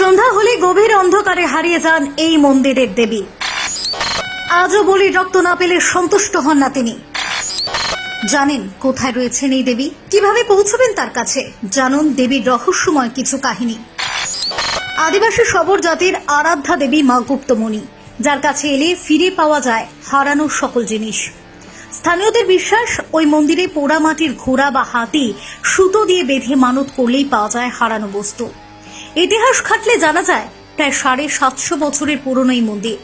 সন্ধ্যা হলে গভীর অন্ধকারে হারিয়ে যান এই মন্দিরের দেবী। আজও বলি, রক্ত না পেলে সন্তুষ্ট হন না তিনি। জানেন কোথায় রয়েছেন এই দেবী? কীভাবে পৌঁছবেন তার কাছে? জানুন দেবীর রহস্যময় কিছু কাহিনী। আদিবাসী সবর জাতির আরাধ্যা দেবী মা গুপ্তমণি, যার কাছে এলে ফিরে পাওয়া যায় হারানো সকল জিনিস। স্থানীয়দের বিশ্বাস, ওই মন্দিরে পোড়া মাটির ঘোড়া বা হাতি সুতো দিয়ে বেঁধে মানত করলেই পাওয়া যায় হারানো বস্তু। ইতিহাস খাটলে জানা যায়, প্রায় সাড়ে সাতশো বছরের পুরনো এই মন্দির।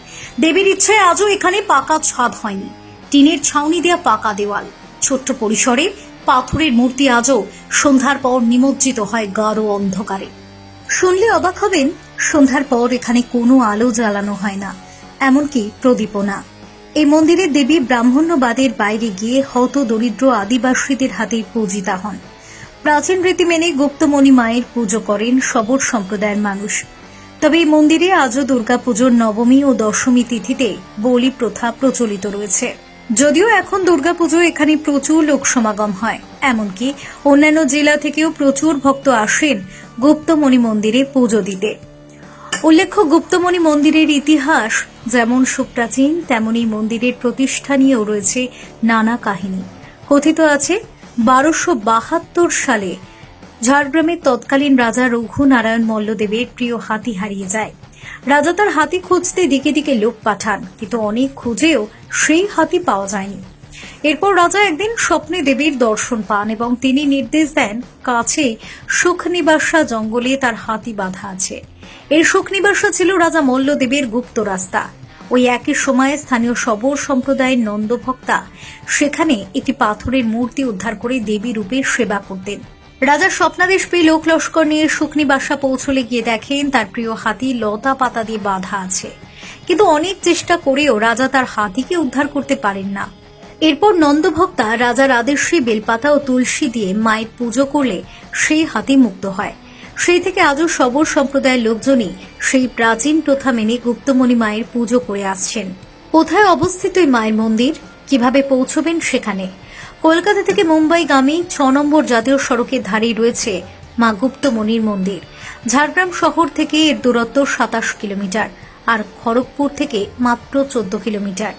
দেবীর ইচ্ছায় আজও এখানে পাকা ছাদ হয়নি। টিনের ছাউনি দেওয়া পাকা দেওয়াল। ছোট্ট পরিসরে পাথরের মূর্তি আজও সন্ধ্যার পর নিমজ্জিত হয় গাঢ় অন্ধকারে। শুনলে অবাক হবেন, সন্ধ্যার পর এখানে কোনো আলো জ্বালানো হয় না, এমনকি প্রদীপও না। এই মন্দিরের দেবী ব্রাহ্মণ্যবাদের বাইরে গিয়ে হত দরিদ্র আদিবাসীদের হাতে পূজিতা হন। প্রাচীন রীতি মেনে গুপ্তমণি মায়ের পুজো করেন সবর সম্প্রদায়ের মানুষ। তবে এই মন্দিরে আজও দুর্গাপুজোর নবমী ও দশমী তিথিতে বলি প্রথা প্রচলিত রয়েছে। যদিও এখন দুর্গাপুজো এখানে প্রচুর লোক সমাগম হয়, এমনকি অন্যান্য জেলা থেকেও প্রচুর ভক্ত আসেন গুপ্তমণি মন্দিরে পুজো দিতে। উল্লেখ্য, গুপ্তমণি মন্দিরের ইতিহাস যেমন সুপ্রাচীন, তেমনি মন্দিরের প্রতিষ্ঠা নিয়েও রয়েছে নানা কাহিনী। কথিত আছে বারোশো বাহাত্তর সালে ঝাড়গ্রামের তৎকালীন রাজা রঘুনারায়ণ মল্লদেবের প্রিয় হাতি হারিয়ে যায়। রাজা তার হাতি খুঁজতে দিকে দিকে লোক পাঠান, কিন্তু অনেক খুঁজেও সেই হাতি পাওয়া যায়নি। এরপর রাজা একদিন স্বপ্নে দেবীর দর্শন পান এবং তিনি নির্দেশ দেন, কাছে সুখনিবাসা জঙ্গলে তার হাতি বাঁধা আছে। এই সুখনিবাসা ছিল রাজা মল্লদেবের গুপ্ত রাস্তা। ওই একই সময়ে স্থানীয় সবর সম্প্রদায়ের নন্দভক্তা সেখানে একটি পাথরের মূর্তি উদ্ধার করে দেবী রূপে সেবা করতেন। রাজা স্বপ্নাদেশ পেয়ে লোক লস্কর নিয়ে শুকনি বাসা পৌঁছলে গিয়ে দেখেন তার প্রিয় হাতি লতা পাতা দিয়ে বাঁধা আছে। কিন্তু অনেক চেষ্টা করেও রাজা তার হাতিকে উদ্ধার করতে পারেন না। এরপর নন্দভক্তা রাজার আদেশে বেলপাতা ও তুলসী দিয়ে মায়ের পুজো করলে সেই হাতি মুক্ত হয়। সেই থেকে আজও সবর সম্প্রদায়ের লোকজনই সেই প্রাচীন প্রথা মেনে গুপ্তমণি মায়ের পুজো করে আসছেন। কোথায় অবস্থিত এই মায়ের মন্দির? কীভাবে পৌঁছবেন সেখানে? কলকাতা থেকে মুম্বাইগামী ছ নম্বর জাতীয় সড়কের ধারেই রয়েছে মা গুপ্তমণির মন্দির। ঝাড়গ্রাম শহর থেকে এর দূরত্ব সাতাশ কিলোমিটার আর খড়গপুর থেকে মাত্র চোদ্দ কিলোমিটার।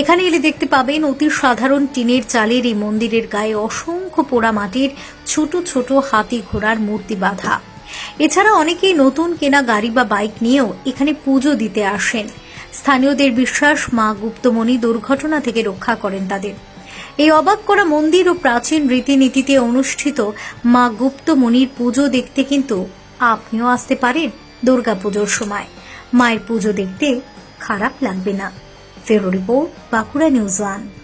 এখানে এলে দেখতে পাবেন অতি সাধারণ টিনের চালের এই মন্দিরের গায়ে অসংখ্য পোড়া মাটির ছোট ছোট হাতি ঘোড়ার মূর্তি বাঁধা। এছাড়া অনেকেই নতুন কেনা গাড়ি বা বাইক নিয়েও এখানে পুজো দিতে আসেন। স্থানীয়দের বিশ্বাস, মা গুপ্তমণি দুর্ঘটনা থেকে রক্ষা করেন তাদের। এই অবাক করা মন্দির ও প্রাচীন রীতিনীতিতে অনুষ্ঠিত মা গুপ্তমণির পুজো দেখতে কিন্তু আপনিও আসতে পারেন দুর্গাপুজোর সময়। মায়ের পুজো দেখতে খারাপ লাগবে না। ফেরো রিপোর্ট, বাঁকুড়া নিউজ ওয়ান।